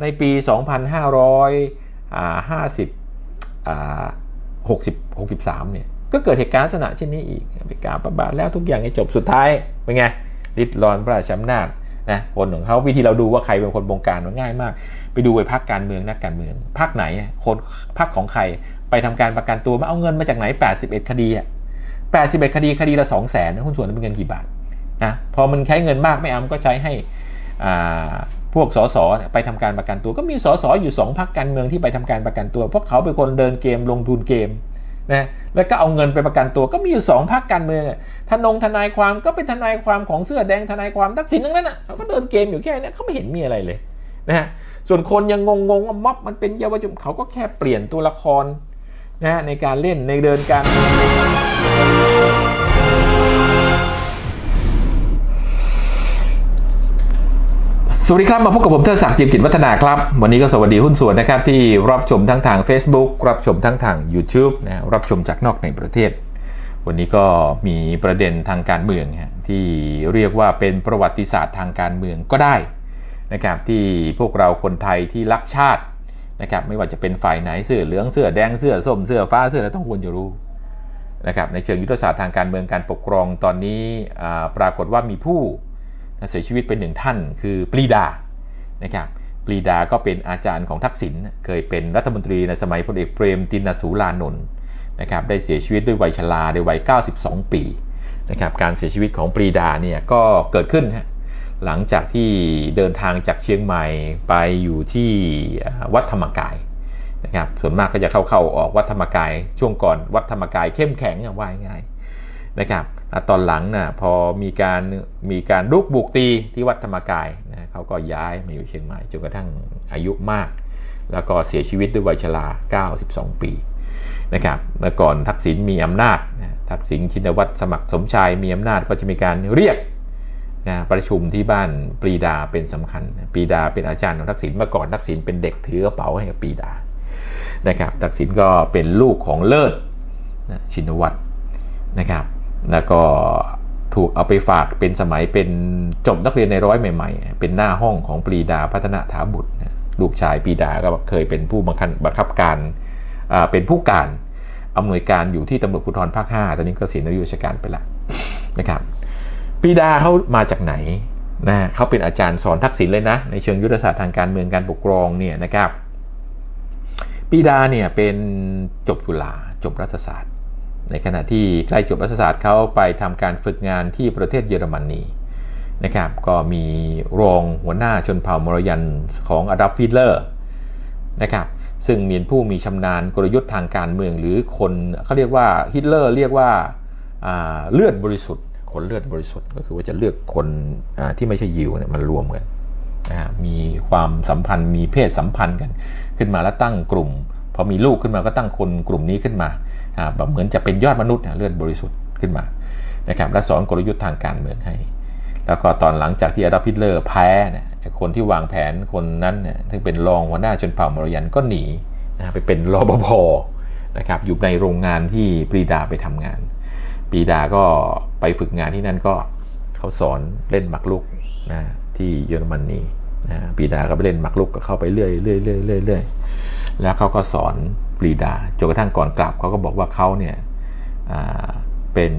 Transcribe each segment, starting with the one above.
ในปี 2550 60 63เนี่ยก็เกิดเหตุการณ์ลักษณะเช่นนี้อีกอเมริกาประบาทแล้วทุกอย่างให้จบสุดท้ายเป็นไงริดรอนพระราชอำนาจนะคนของเขาวิธีเราดูว่าใครเป็นคนบงการมันง่ายมาก ไปดูไปพักการเมืองนักการเมืองพักไหนคนพักของใครไปทำการประกันตัวมาเอาเงินมาจากไหน 81 คดีอะ81 คดีคดีละ 2 0 0 0 0นหุ้นส่วนเป็นเงินกี่บาทนะพอมันใช้เงินมากไม่เอาก็ใช้ให้อ่า พวกสสไปทำการประกันตัว ก็มีสสอยู่2พักการเมืองที่ไปทำการประกันตัว เพราะเขาเป็นคนเดินเกมลงทุนเกมนะแล้วก็เอาเงินไปประกันตัวก็มีอยู่สองพักการเมืองทนงทนายความก็เป็นทนายความของเสื้อแดงทนายความทักษิณทั้งนั้นอะเขาก็เดินเกมอยู่แค่นี้เขาไม่เห็นมีอะไรเลยนะฮะส่วนคนยังงงๆว่าม็อบมันเป็นเยาวชนเขาก็แค่เปลี่ยนตัวละครนะในการเล่นในเดินการ วัสดีครับมาพบกับผมเทิดศักดิ์จิมกิจวัฒนาครับ วันนี้ก็สวัสดีหุ้นส่วนนะครับที่รับชมทั้งทาง Facebook รับชมทั้งทาง YouTube นะรับชมจากนอกในประเทศ วันนี้ก็มีประเด็นทางการเมืองที่เรียกว่าเป็นประวัติศาสตร์ทางการเมืองก็ได้นะครับที่พวกเราคนไทยที่รักชาตินะครับไม่ว่าจะเป็นฝ่ายไหนเสื้อเหลืองเสื้อแดงเสื้อส้มเสื้อฟ้าเสื้ออะไรต้องควรจะรู้นะครับในเชิงยุทธศาสตร์ทางการเมืองการปกครองตอนนี้ปรากฏว่ามีผู้ เสียชีวิตเป็นหนึ่งท่าน คือปรีดานะครับปรีดาก็เป็นอาจารย์ของทักษิณเคยเป็นรัฐมนตรีในสมัยพลเอกเปรมตินสูรานนท์นะครับได้เสียชีวิตด้วยวัยชราด้วยวัย 92 ปีนะครับการเสียชีวิตของปรีดาเนี่ยก็เกิดขึ้นหลังจากที่เดินทางจากเชียงใหม่ไปอยู่ที่วัดธรรมกายนะครับส่วนมากก็จะเข้าๆออกวัดธรรมกายช่วงก่อนวัดธรรมกายเข้มแข็งว่าง่ายนะครับ ตอนหลังนะพอมีการมีการลุกบุกตีที่วัดธรรมกายนะเขาก็ย้ายมาอยู่เชียงใหม่จนกระทั่งอายุมาก แล้วก็เสียชีวิตด้วยวัยชรา92 ปีนะครับเมื่อก่อนทักษิณมีอำนาจทักษิณชินวัตรสมัครสมชายมีอำนาจก็จะมีการเรียกนะประชุมที่บ้านปรีดาเป็นสำคัญปรีดาเป็นอาจารย์ของทักษิณเมื่อก่อนทักษิณเป็นเด็กถือกระเป๋าให้กับปรีดานะครับทักษิณก็เป็นลูกของเลิศนะชินวัตรนะครับ แล้วก็ถูกเอาไปฝากเป็นสมัยเป็นจบนักเรียนในร้อยใหม่ๆ เป็นหน้าห้องของปรีดาพัฒนาถาบุตรลูกชายปรีดาก็เคยเป็นผู้บังคับบังคับการเป็นผู้การอำนวยการอยู่ที่ตำรวจภูธรภาค 5 ตอนนี้ก็เสียอายุราชการไปแล้วนะครับปรีดาเขามาจากไหนนะเขาเป็นอาจารย์สอนทักษิณเลยนะ ในเชิงยุทธศาสตร์ทางการเมืองการปกครองเนี่ยนะครับปีดาเนี่ยเป็นจบจุฬาจบรัฐศาสตร์ ในขณะที่ใกล้จบรัฐศาสตร์เขาไปทำการฝึกงานที่ประเทศเยอรมนีนะครับก็มีรองหัวหน้าชนเผ่ามรยันของอดับฟิลเลอร์นะครับซึ่งมีผู้มีชำนาญกลยุทธ์ทางการเมืองหรือคนเขาเรียกว่าฮิตเลอร์เรียกว่าเลือดบริสุทธิ์ คนเลือดบริสุทธิ์ก็คือว่าจะเลือกคนที่ไม่ใช่ยิวเนี่ยมันรวมกันนะมีความสัมพันธ์มีเพศสัมพันธ์กัน ขึ้นมาแล้วตั้งกลุ่มพอมีลูกขึ้นมาก็ตั้งคนกลุ่มนี้ขึ้นมา แบบเหมือนจะเป็นยอดมนุษย์เลือดบริสุทธิ์ขึ้นมานะครับและสอนกลยุทธ์ทางการเมืองให้ แล้วก็ตอนหลังจากที่อดอล์ฟฮิตเลอร์แพ้เนี่ยคนที่วางแผนคนนั้นเนี่ยที่เป็นรองหัวหน้าชนเผ่ามารยันก็หนีนะไปเป็นรปภนะครับอยู่ในโรงงานที่ปรีดาไปทำงาน ปรีดาก็ไปฝึกงานที่นั่นก็เขาสอนเล่นหมากรุกนะที่เยอรมนีนะปรีดาก็ไปเล่นหมากรุกก็เข้าไปเรื่อยเรื่อยเรื่อยเรื่อยแล้วเขาก็สอน ปรีดาจนกระทั่งก่อนกลับเขาก็บอกว่าเขาเนี่ยเป็น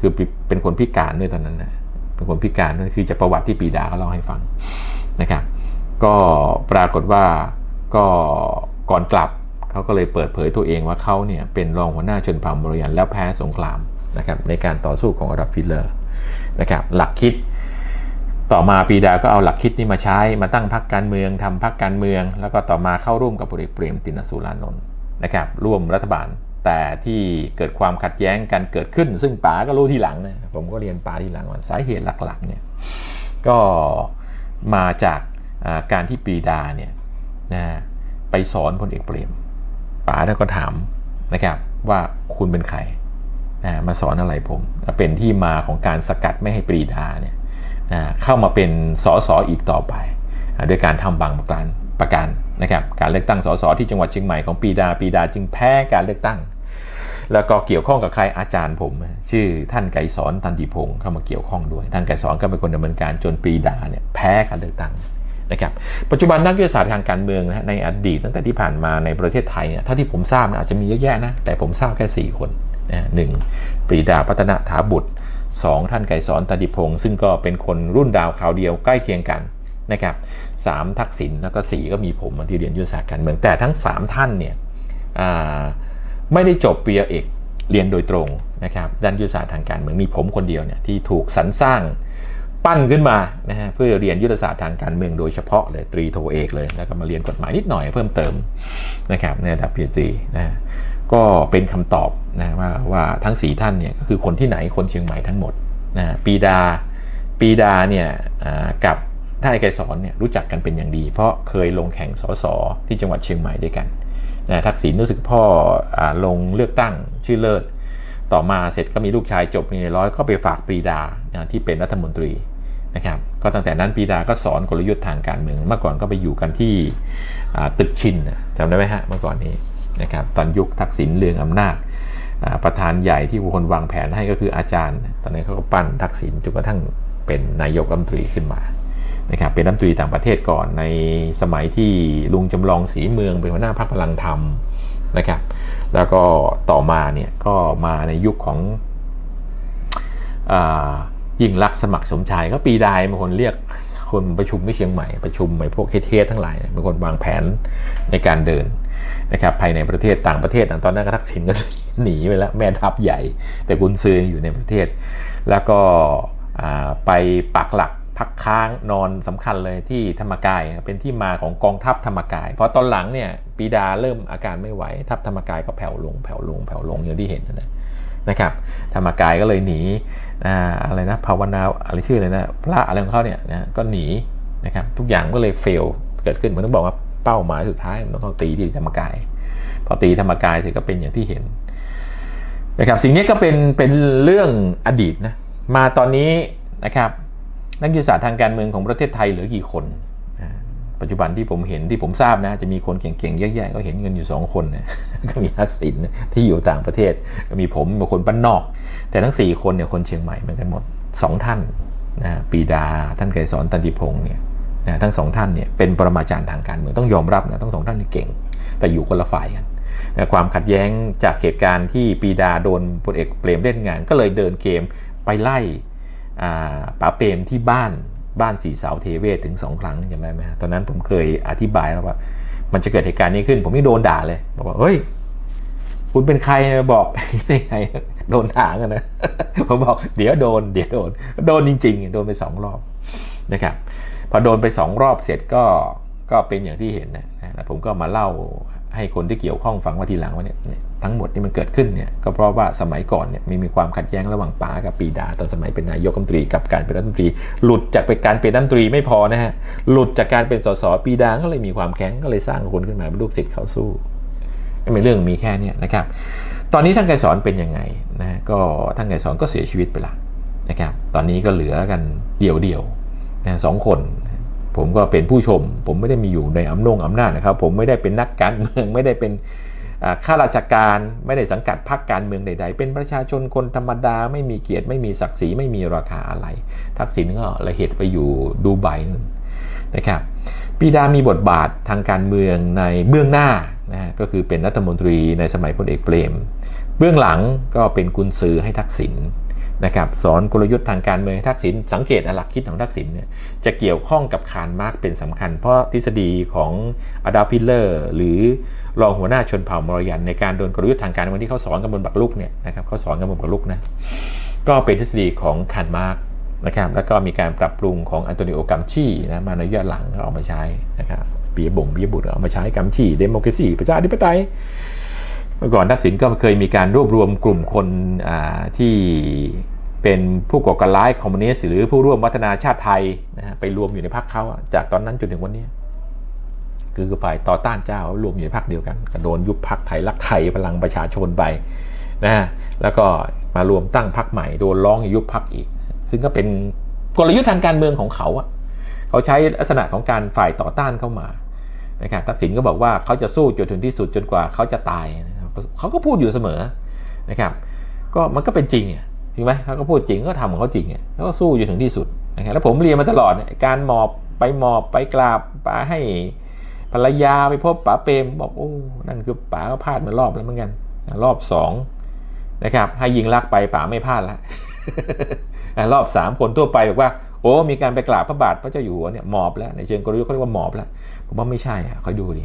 คือเป็นคนพิการด้วยตอนนั้นนะเป็นคนพิการนั่นคือจากประวัติที่ปรีดาเขาเล่าให้ฟังนะครับ ก็ปรากฏว่าก็ก่อนกลับเขาก็เลยเปิดเผยตัวเองว่าเขาเนี่ยเป็นรองหัวหน้าชนเผ่ามรยันแล้วแพ้สงครามนะครับในการต่อสู้ของอดับฟิลเลอร์นะครับหลักคิดต่อมาปีดาก็เอาหลักคิดนี้มาใช้มาตั้งพรรคการเมืองทำพรรคการเมือง แล้วก็ต่อมาเข้าร่วมกับพลเอกเปรมตินสุรานนท์ นะครับร่วมรัฐบาลแต่ที่เกิดความขัดแย้งกันเกิดขึ้น ซึ่งป๋าก็รู้ทีหลังนะผมก็เรียนป๋าทีหลังว่าสาเหตุหลักๆเนี่ยก็มาจากการที่ปีดาเนี่ยนะไปสอนพลเอกเปรมป๋าแล้วก็ถามนะครับว่าคุณเป็นใครนะมาสอนอะไรผมเป็นที่มาของการสกัดไม่ให้ปรีดาเนี่ยนะเข้ามาเป็นสอสออีกต่อไปโดยการทำบางประการประการ นะครับการเลือกตั้งสสที่จังหวัดเชียงใหม่ของปีดาปีดาจึงแพ้การเลือกตั้ง แล้วก็เกี่ยวข้องกับใครอาจารย์ผม ชื่อท่านไก่สอนตันติพงศ์เข้ามาเกี่ยวข้องด้วยท่านไก่สอนก็เป็นคนดำเนินการจนปีดาเนี่ยแพ้การเลือกตั้งนะครับปัจจุบันนักวิทยาศาสตร์ทางการเมืองนะในอดีตตั้งแต่ที่ผ่านมาในประเทศไทยเนี่ยถ้าที่ผมทราบนะอาจจะมีเยอะแยะนะแต่ผมทราบแค่ 4 คนนะหนึ่งปรีดาพัฒนาถาบุตร 2 ท่านไก่สอนตาดิพงศ์ซึ่งก็เป็นคนรุ่นดาวคราวเดียวใกล้เคียงกัน นะครับสามทักษิณแล้วก็ 4 ก็มีผมที่เรียนยุทธศาสตร์การเมืองแต่ทั้ง 3 ท่านเนี่ยไม่ได้จบปริญญาเอกเรียนโดยตรงนะครับด้านยุทธศาสตร์ทางการเมืองมีผมคนเดียวเนี่ยที่ถูกสรรสร้างปั้นขึ้นมานะฮะเพื่อเรียนยุทธศาสตร์ทางการเมืองโดยเฉพาะเลยตรีโทเอกเลยแล้วก็มาเรียนกฎหมายนิดหน่อยเพิ่มเติมนะครับในระดับพีจีนะก็เป็นคำตอบนะว่าว่าทั้ง 4 ท่านเนี่ยก็คือคนที่ไหนคนเชียงใหม่ทั้งหมดนะปีดาปีดาเนี่ยกับ ท่านไกรสอนเนี่ยรู้จักกันเป็นอย่างดี เพราะเคยลงแข่งสสที่จังหวัดเชียงใหม่ด้วยกันนะทักษิณรู้สึกพ่ออลงเลือกตั้งชื่อเลิศ ต่อมาเสร็จก็มีลูกชายจบในร้อยก็ไปฝากปรีดาที่เป็นรัฐมนตรีนะครับก็ตั้งแต่นั้นปีดาก็สอนกลยุทธ์ทางการเมือง เมื่อก่อนก็ไปอยู่กันที่ตึกชินจำได้ไหมฮะเมื่อก่อนนี้นะครับตอนยุคทักษิณเรืองอำนาจ ประธานใหญ่ที่คนวางแผนให้ก็คืออาจารย์ ตอนนี้เขาก็ปั้นทักษิณจนกระทั่งเป็นนายกรัฐมนตรีขึ้นมา นะครับเป็นรัฐมนตรีต่างประเทศก่อนในสมัยที่ลุงจำลองศรีเมืองเป็นหัวหน้าพรรคพลังธรรมนะครับแล้วก็ต่อมาเนี่ยก็มาในยุคของอยิ่งรักสมัครสมชายก็ปีดายเป็นคนเรียกคนประชุมที่เชียงใหม่ประชุมไอ้พวกเทสทั้งหลายเนี่ยเป็นคนวางแผนในการเดินนะครับภายในประเทศต่างประเทศตอนนั้นก็ทักษิณก็หนีไปแล้วแม่ทัพใหญ่ แต่กุนซือยังอยู่ในประเทศ แล้วก็ไปปักหลัก พักค้างนอนสำคัญเลยที่ธรรมกายเป็นที่มาของกองทัพธรรมกาย เพราะตอนหลังเนี่ยปีดาเริ่มอาการไม่ไหวทัพธรรมกายก็แผ่วลงแผ่วลงแผ่วลงอย่างที่เห็นนะนะครับธรรมกายก็เลยหนีอ่าอะไรนะภาวนาอะไรชื่ออะไรนะพระอะไรของเขาเนี่ยนะก็หนีนะครับทุกอย่างก็เลยเฟลเกิดขึ้นผมต้องบอกว่าเป้าหมายสุดท้ายมันต้องตีที่ธรรมกายพอตีธรรมกายเสร็จก็เป็นอย่างที่เห็นนะครับสิ่งนี้ก็เป็นเป็นเรื่องอดีตนะมาตอนนี้นะครับ นักยุทธศาสตร์ทางการเมืองของประเทศไทยเหลือกี่คน ปัจจุบันที่ผมเห็นที่ผมทราบนะ จะมีคนเก่งๆเยอะแยะก็เห็นเงินอยู่ 2 คนนะก็มีทักษิณที่อยู่ต่างประเทศ ก็มีผมบางคนบ้านนอก แต่ทั้ง 4 คนเนี่ยคนเชียงใหม่เหมือนกันหมด 2 ท่านนะปีดาท่านไกรสอนตันติพงศ์เนี่ยนะทั้งสองท่านเนี่ยเป็นปรมาจารย์ทางการเมืองต้องยอมรับนะทั้งสองท่านนี่เก่ง แต่อยู่คนละฝ่ายกันแต่ความขัดแย้งจากเหตุการณ์ที่ปีดาโดนพลเอกเปรมเล่นงาน ก็เลยเดินเกมไปไล่ ป๋าเปรมที่บ้านบ้านสีเสาเทเวศถึงสองครั้งจำได้ไหมตอนนั้นผมเคยอธิบายแล้วว่า มันจะเกิดเหตุการณ์นี้ขึ้น ผมนี่โดนด่าเลย บอกว่าเฮ้ย คุณเป็นใครบอกยังไงโดนด่ากันนะผมบอกเดี๋ยวโดน เดี๋ยวโดนโดนจริง ๆ โดนไปสองรอบนะครับพอโดนไปสองรอบเสร็จก็ก็เป็นอย่างที่เห็นนะผมก็มาเล่า ให้คนที่เกี่ยวข้องฟังว่าทีหลังว่าเนี่ยทั้งหมดที่มันเกิดขึ้นเนี่ยก็เพราะว่าสมัยก่อนเนี่ยมีมีความขัดแย้งระหว่างป๋ากับปีดาตอนสมัยเป็นนายกรัฐมนตรีกับการเป็นรัฐมนตรี หลุดจากไปการเป็นรัฐมนตรีไม่พอนะฮะหลุดจากการเป็นสสปีดาก็เลยมีความแข็งก็เลยสร้างคนขึ้นมาเป็นลูกศิษย์เขาสู้ไม่เป็นเรื่องมีแค่นี้นะครับ ตอนนี้ท่านไกรสอนเป็นยังไงนะก็ท่านไกรสอนก็เสียชีวิตไปละนะครับ ตอนนี้ก็เหลือกันเดี่ยวเดียวนะสองคน ผมก็เป็นผู้ชม ผมไม่ได้มีอยู่ในอำนงอำนาจนะครับ ผมไม่ได้เป็นนักการเมือง ไม่ได้เป็นข้าราชการ ไม่ได้สังกัดพรรคการเมืองใด ๆ เป็นประชาชนคนธรรมดา ไม่มีเกียรติ ไม่มีศักดิ์ศรี ไม่มีราคาอะไร ทักษิณก็ละเหตุไปอยู่ดูไบนั่นนะครับปีดามีบทบาททางการเมืองในเบื้องหน้านะก็คือเป็นรัฐมนตรีในสมัยพลเอกเปรม เบื้องหลังก็เป็นกุญซือให้ทักษิณ นะครับสอนกลยุทธ์ทางการเมืองให้ทักษิณสังเกตหลักคิดของทักษิณเนี่ยจะเกี่ยวข้องกับคาร์มาร์กเป็นสำคัญ เพราะทฤษฎีของอดาพิลเลอร์หรือรองหัวหน้าชนเผ่ามอรยัน ในการโดนกลยุทธ์ทางการเมืองที่เขาสอนกันบนบักลุกเนี่ยนะครับเขาสอนกันบนบักลุกนะก็เป็นทฤษฎีของคาร์มาร์กนะครับแล้วก็มีการปรับปรุงของอันโตนิโอกัมชีนะมาในระยะหลังก็เอามาใช้นะครับปียบ่งปียบุตรเอามาใช้กัมชีเดโมครซีประชาธิปไตยเมื่อก่อนทักษิณก็เคยมีการรวบรวมกลุ่มคนที่ เป็นผู้ก่อการร้ายคอมมิวนิสต์หรือผู้ร่วมวัฒนาชาติไทยนะฮะไปรวมอยู่ในพรรคเขาจากตอนนั้นจนถึงวันนี้ คือฝ่ายต่อต้านเจ้ารวมอยู่ในพรรคเดียวกันก็โดนยุบพรรคไทยรักไทยพลังประชาชนไปนะฮะแล้วก็มารวมตั้งพรรคใหม่โดนร้องยุบพรรคอีก ซึ่งก็เป็นกลยุทธ์ทางการเมืองของเขาอะเขาใช้ลักษณะของการฝ่ายต่อต้านเข้ามานะครับทักษิณก็บอกว่าเขาจะสู้จนถึงที่สุดจนกว่าเขาจะตายเขาก็พูดอยู่เสมอนะครับ ก็มันก็เป็นจริงอะ จริงไหมเขาก็พูดจริงก็ทำของเขาจริงอะแล้วก็สู้จนถึงที่สุดนะครับแล้วผมเรียนมาตลอดเนี่ยการหมอบไปหมอบไปกราบป๋าให้ภรรยาไปพบป๋าเปรมบอกโอ้นั่นคือป๋าก็พลาดมารอบแล้วเหมือนกันรอบสองนะครับให้ยิงลักไปป๋าไม่พลาดละรอบสามคนทั่วไปบอกว่าโอ้มีการไปกราบพระบาทพระเจ้าอยู่หัวเนี่ยหมอบแล้วในเชิงกลยุทธ์เขาเรียกว่าหมอบแล้วผมว่าไม่ใช่อะคอยดูดิ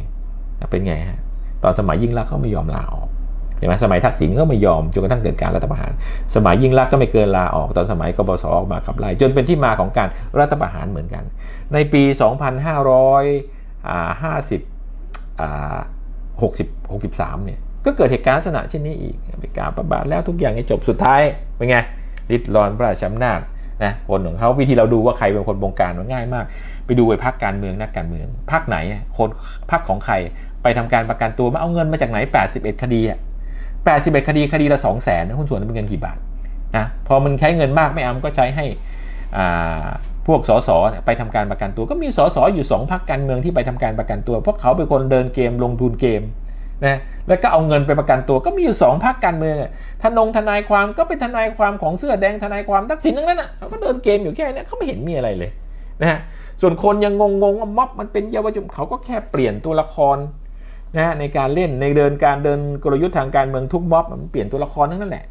เป็นไงฮะตอนสมัยยิ่งลักเขาไม่ยอมลาออก เห็นไหมสมัยทักษิณก็ไม่ยอมจนกระทั่งเกิดการรัฐประหาร สมัยยิ่งลักก็ไม่เกินลาออกตอนสมัยกบสออกมาขับไล่จนเป็นที่มาของการรัฐประหารเหมือนกัน ในปี 2550 60 63เนี่ยก็เกิดเหตุการณ์ลักษณะเช่นนี้อีกไปกราบพระบาทแล้วทุกอย่างจะจบสุดท้ายเป็นไงริดรอนพระราชอำนาจนะคนของเขาวิธีเราดูว่าใครเป็นคนบงการมันง่ายมาก ไปดูไปพักการเมืองนักการเมืองพักไหนคนพักของใครไปทำการประกันตัวมาเอาเงินมาจากไหน 81 คดีอะ 81 คดีคดีละ2 0 0 0 0นนะคุณส่วนเป็นเงินกี่บาทนะพอมันใช้เงินมากไม่เอามันก็ใช้ให้พวกสสไปทำการประกันตัว ก็มีสสอยู่ 2พักการเมืองที่ไปทำการประกันตัวเพราะเขาเป็นคนเดินเกมลงทุนเกมนะแล้วก็เอาเงินไปประกันตัว ก็มีอยู่ 2พักการเมืองทนงทนายความก็เป็นทนายความของเสื้อแดงทนายความทักษิณทั้งนั้นอะเขาก็เดินเกมอยู่แค่นี้เขาไม่เห็นมีอะไรเลยนะฮะส่วนคนยังงงๆว่าม็อบมันเป็นเยาวชนเขาก็แค่เปลี่ยนตัวละคร นะในการเล่นในเดินการเดินกลยุทธ์ทางการเมืองทุกม็อบมันเปลี่ยนตัวละครทั้งนั้นแหละ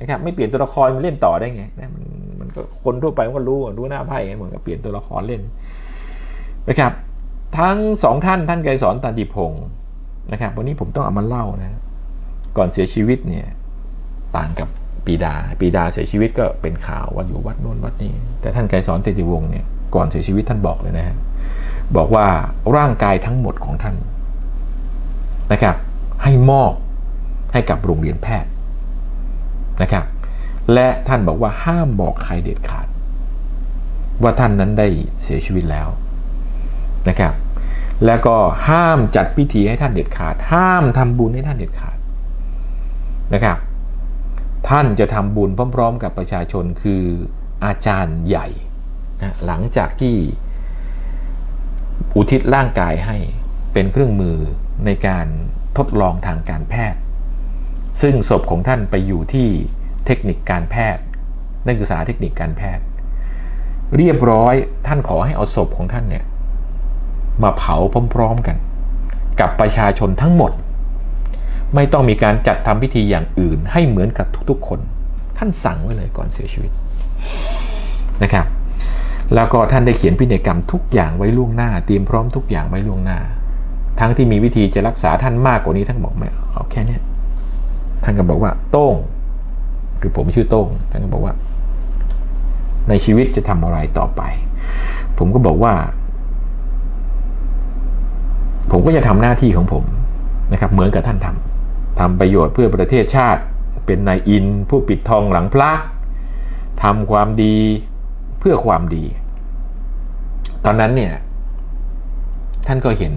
นะครับไม่เปลี่ยนตัวละครมันเล่นต่อได้ไงนะมันมันก็คนทั่วไปมันก็รู้รู้หน้าไพ่เหมือนกับเปลี่ยนตัวละครเล่นนะครับทั้งสองท่านท่านไกรสอนตันติพงศ์นะครับวันนี้ผมต้องเอามาเล่านะก่อนเสียชีวิตเนี่ยต่างกับปีดาปีดาเสียชีวิตก็เป็นข่าวว่าอยู่วัดโน้นวัดนี้ แต่ท่านไกรสอนตันติวงศ์เนี่ยก่อนเสียชีวิตท่านบอกเลยนะฮะบอกว่าร่างกายทั้งหมดของท่าน นะครับให้มอบให้กับโรงเรียนแพทย์นะครับและท่านบอกว่าห้ามบอกใครเด็ดขาด ว่าท่านนั้นได้เสียชีวิตแล้วนะครับแล้วก็ห้ามจัดพิธีให้ท่านเด็ดขาด ห้ามทำบุญให้ท่านเด็ดขาดนะครับท่านจะทำบุญพร้อม ๆ กับประชาชนคืออาจารย์ใหญ่นะหลังจากที่อุทิศร่างกายให้เป็นเครื่องมือ ในการทดลองทางการแพทย์ ซึ่งศพของท่านไปอยู่ที่เทคนิคการแพทย์ นักศึกษาเทคนิคการแพทย์ เรียบร้อยท่านขอให้เอาศพของท่านเนี่ยมาเผาพร้อมๆกัน กับประชาชนทั้งหมด ไม่ต้องมีการจัดทำพิธีอย่างอื่นให้เหมือนกับทุกๆ คน ท่านสั่งไว้เลยก่อนเสียชีวิตนะครับแล้วก็ท่านได้เขียนพินัยกรรมทุกอย่างไว้ล่วงหน้า เตรียมพร้อมทุกอย่างไว้ล่วงหน้า ทั้งที่มีวิธีจะรักษาท่านมากกว่านี้ท่านบอกไม่เอาแค่นี้ท่านก็บอกว่าโต้งคือผมชื่อโต้งท่านก็บอกว่า ในชีวิตจะทำอะไรต่อไป ผมก็บอกว่า ผมก็จะทำหน้าที่ของผมนะครับ เหมือนกับท่านทำทำประโยชน์เพื่อประเทศชาติ เป็นนายอิน ผู้ปิดทองหลังพระทำความดีเพื่อความดี ตอนนั้นเนี่ย ท่านก็เห็น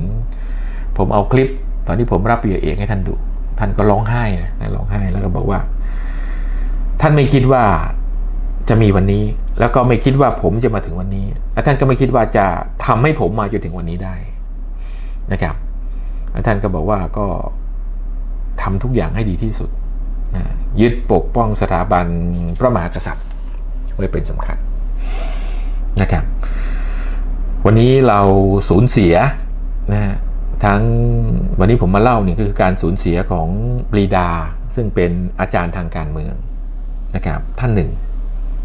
ผมเอาคลิปตอนที่ผมรับปริญญาเอกให้ท่านดู ท่านก็ร้องไห้นะร้องไห้แล้วก็บอกว่า ท่านไม่คิดว่าจะมีวันนี้ แล้วก็ไม่คิดว่าผมจะมาถึงวันนี้ และท่านก็ไม่คิดว่าจะทำให้ผมมาจนถึงวันนี้ได้นะครับแล้วท่านก็บอกว่าก็ทำทุกอย่างให้ดีที่สุดนะยึดปกป้องสถาบันพระมหากษัตริย์ไว้เป็นสำคัญนะครับ วันนี้เราสูญเสียนะ ทั้งวันนี้ผมมาเล่าเนี่ยก็คือการสูญเสียของปรีดา ซึ่งเป็นอาจารย์ทางการเมืองนะครับท่านหนึ่ง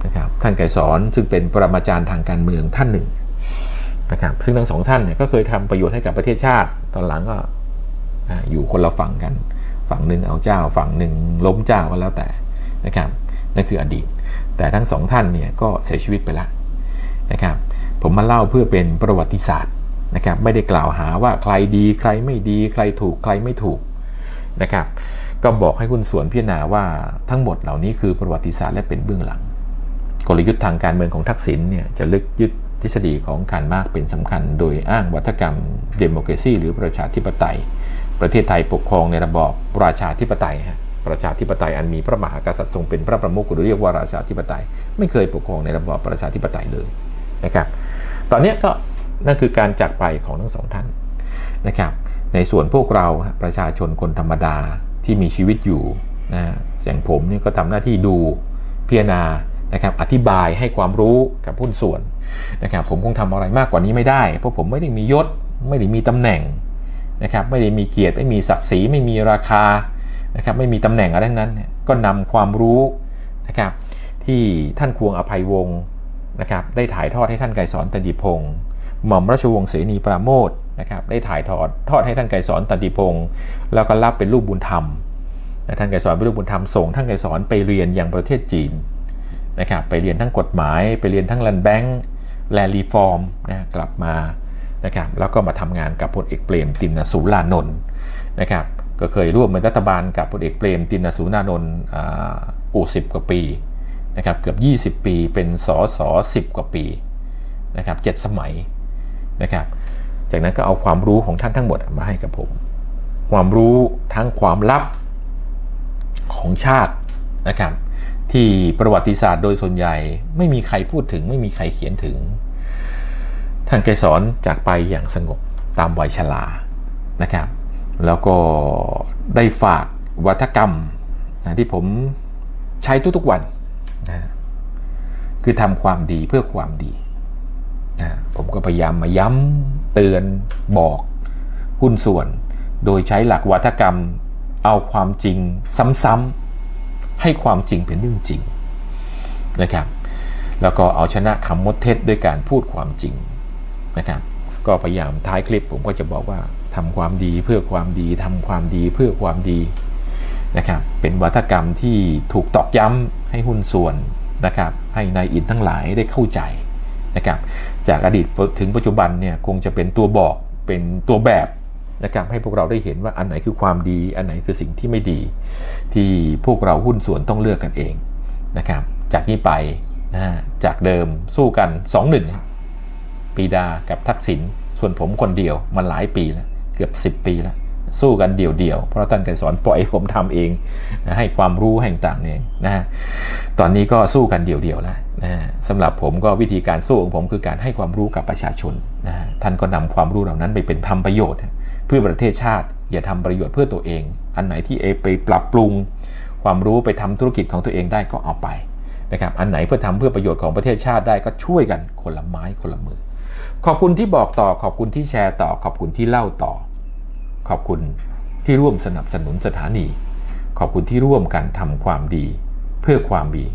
นะครับท่านไกรสอนซึ่งเป็นปรมาจารย์ทางการเมืองท่านหนึ่งนะครับซึ่งทั้งสองท่านเนี่ยก็เคยทำประโยชน์ให้กับประเทศชาติ ตอนหลังก็อยู่คนละฝั่งกัน ฝั่งหนึ่งเอาเจ้า ฝั่งหนึ่งล้มเจ้าก็แล้วแต่นะครับนั่นคืออดีต แต่ทั้งสองท่านเนี่ยก็เสียชีวิตไปแล้วนะครับผมมาเล่าเพื่อเป็นประวัติศาสตร์ นะครับไม่ได้กล่าวหาว่าใครดีใครไม่ดีใครถูกใครไม่ถูกนะครับก็บอกให้คุณสวนพิจารณาว่าทั้งหมดเหล่านี้คือประวัติศาสตร์และเป็นเบื้องหลัง กลยุทธ์ทางการเมืองของทักษิณเนี่ยจะลึกยึดทฤษฎีของการมากเป็นสำคัญ โดยอ้างวัฒกรรมเดโมครซีหรือประชาธิปไตย ประเทศไทยปกครองในระบอบราชาธิปไตยฮะประชาธิปไตยอันมีพระมหากษัตริย์ทรงเป็นพระประมุขหรือเรียกว่าราชาธิปไตย ไม่เคยปกครองในระบอบประชาธิปไตยเลยนะครับ ตอนนี้ก็ นั่นคือการจากไปของทั้งสองท่านนะครับ ในส่วนพวกเราประชาชนคนธรรมดาที่มีชีวิตอยู่นะอย่างผมนี่ก็ทำหน้าที่ดูพิจารณานะครับอธิบายให้ความรู้กับหุ้นส่วนนะครับผมคงทำอะไรมากกว่านี้ไม่ได้ เพราะผมไม่ได้มียศ ไม่ได้มีตำแหน่งนะครับไม่ได้มีเกียรติไม่มีศักดิ์ศรีไม่มีราคานะครับไม่มีตำแหน่งอะไรทั้งนั้น ก็นำความรู้นะครับที่ท่านควงอภัยวงศ์นะครับได้ถ่ายทอดให้ท่านไกรสอนตันติพงศ์ หม่อมราชวงศ์เสนีปราโมทนะครับได้ถ่ายทอดทอดให้ท่านไกรสอนตันติพงศ์แล้วก็รับเป็นลูกบุญธรรมนะท่านไกรสอนเป็นลูกบุญธรรมส่งท่านไกรสอนไปเรียนยังประเทศจีนนะครับไปเรียนทั้งกฎหมาย ไปเรียนทั้งรันแบงค์แลรีฟอร์มนะกลับมานะครับแล้วก็มาทำงานกับพลเอกเปรมตินสูรานนท์นะครับก็เคยร่วมเป็นรัฐบาลกับพลเอกเปรมตินสูรานนท์อู่สิบกว่าปีนะครับเกือบ 20 ปีเป็นสอสอสิบกว่าปีนะครับเจ็ดสมัย นะครับ จากนั้นก็เอาความรู้ของท่านทั้งหมดมาให้กับผม ความรู้ทั้งความลับของชาตินะครับ ที่ประวัติศาสตร์โดยส่วนใหญ่ไม่มีใครพูดถึง ไม่มีใครเขียนถึง ท่านไกรสอนจากไปอย่างสงบตามวัยชรานะครับ แล้วก็ได้ฝากวัฒกรรมนะที่ผมใช้ทุกๆวันนะคือทำความดีเพื่อความดี นะผมก็พยายามมาย้ำเตือนบอกหุ้นส่วน โดยใช้หลักวัฒกรรมเอาความจริงซ้ำๆให้ความจริงเป็นเรื่องจริงนะครับ แล้วก็เอาชนะคำมดเท็จด้วยการพูดความจริงนะครับก็พยายามท้ายคลิปผมก็จะบอกว่าทำความดีเพื่อความดีทำความดีเพื่อความดีนะครับเป็นวัฒกรรมที่ถูกตอกย้ำให้หุ้นส่วนนะครับให้นายอินทั้งหลายได้เข้าใจ นะครับจากอดีตถึงปัจจุบันเนี่ยคงจะเป็นตัวบอกเป็นตัวแบบนะครับให้พวกเราได้เห็นว่าอันไหนคือความดี อันไหนคือสิ่งที่ไม่ดี ที่พวกเราหุ้นส่วนต้องเลือกกันเองนะครับจากนี้ไปนะจากเดิมสู้กัน 2-1ครับปีดากับทักษิณส่วนผมคนเดียวมาหลายปีแล้วเกือบ 10 ปีแล้วสู้กันเดี่ยวๆ เพราะท่านไกรสอนปล่อยผมทำเองนะให้ความรู้ให้ต่างเองนะฮะตอนนี้ก็สู้กันเดี่ยวๆแล้ว นะสำหรับผมก็วิธีการสู้ของผมคือการให้ความรู้กับประชาชนนะท่านก็นำความรู้เหล่านั้นไปเป็นทำประโยชน์ เพื่อประเทศชาติ อย่าทำประโยชน์เพื่อตัวเอง อันไหนที่เอไปปรับปรุง ความรู้ไปทำธุรกิจของตัวเองได้ก็เอาไปนะครับอันไหนเพื่อทำเพื่อประโยชน์ของประเทศชาติได้ก็ช่วยกันคนละไม้คนละมือ ขอบคุณที่บอกต่อขอบคุณที่แชร์ต่อ ขอบคุณที่เล่าต่อ ขอบคุณที่ร่วมสนับสนุนสถานี ขอบคุณที่ร่วมกันทำความดี เพื่อความดี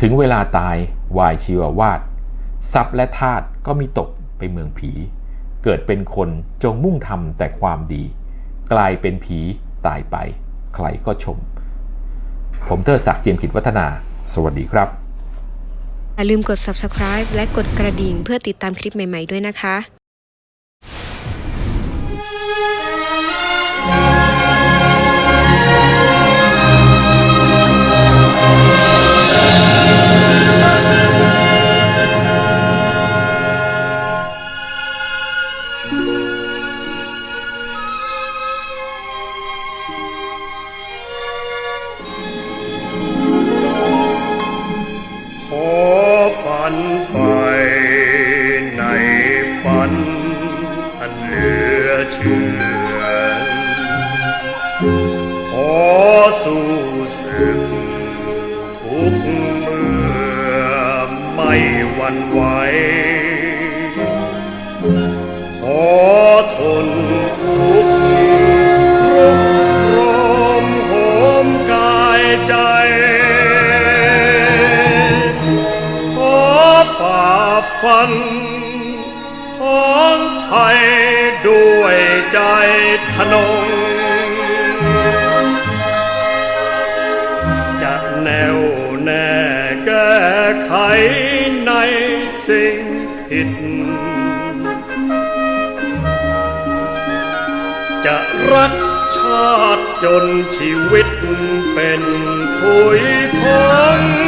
ถึงเวลาตายวายชีววาดทรัพย์และธาตุก็มีตกไปเมืองผี เกิดเป็นคนจงมุ่งทำแต่ความดี กลายเป็นผีตายไป ใครก็ชม ผมเตอศักดิ์เจียมกิจวัฒนา สวัสดีครับอย่าลืมกด subscribe และกดกระดิ่งเพื่อติดตามคลิปใหม่ ๆ ด้วยนะคะันของไทยด้วยใจทนง จะแนวแน่แก้ไขในสิ่งผิด จะรักชาติจนชีวิตเป็นผุยพง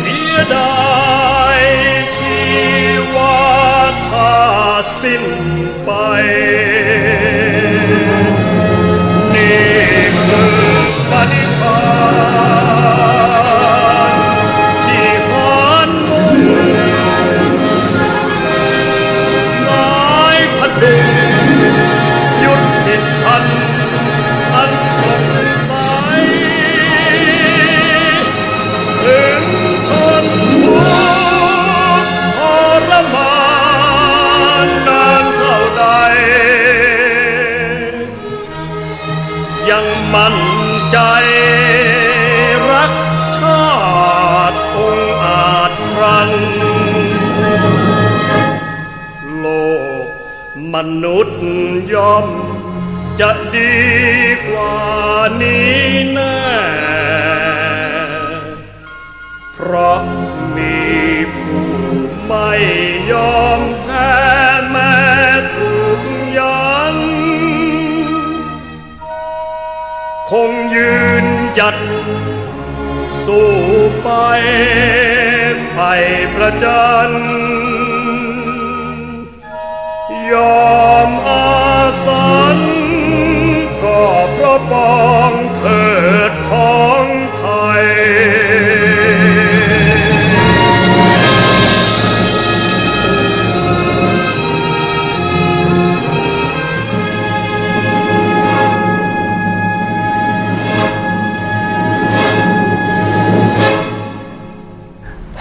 เสียดายที่ว่าถ้าสิ้นไป มั่นใจรักชาติองอาจครันโลกมนุษย์ย่อมจะดีกว่านี้ หยัด สู้ไปไฟประจัน ยอมอาสันก็เพราะปอง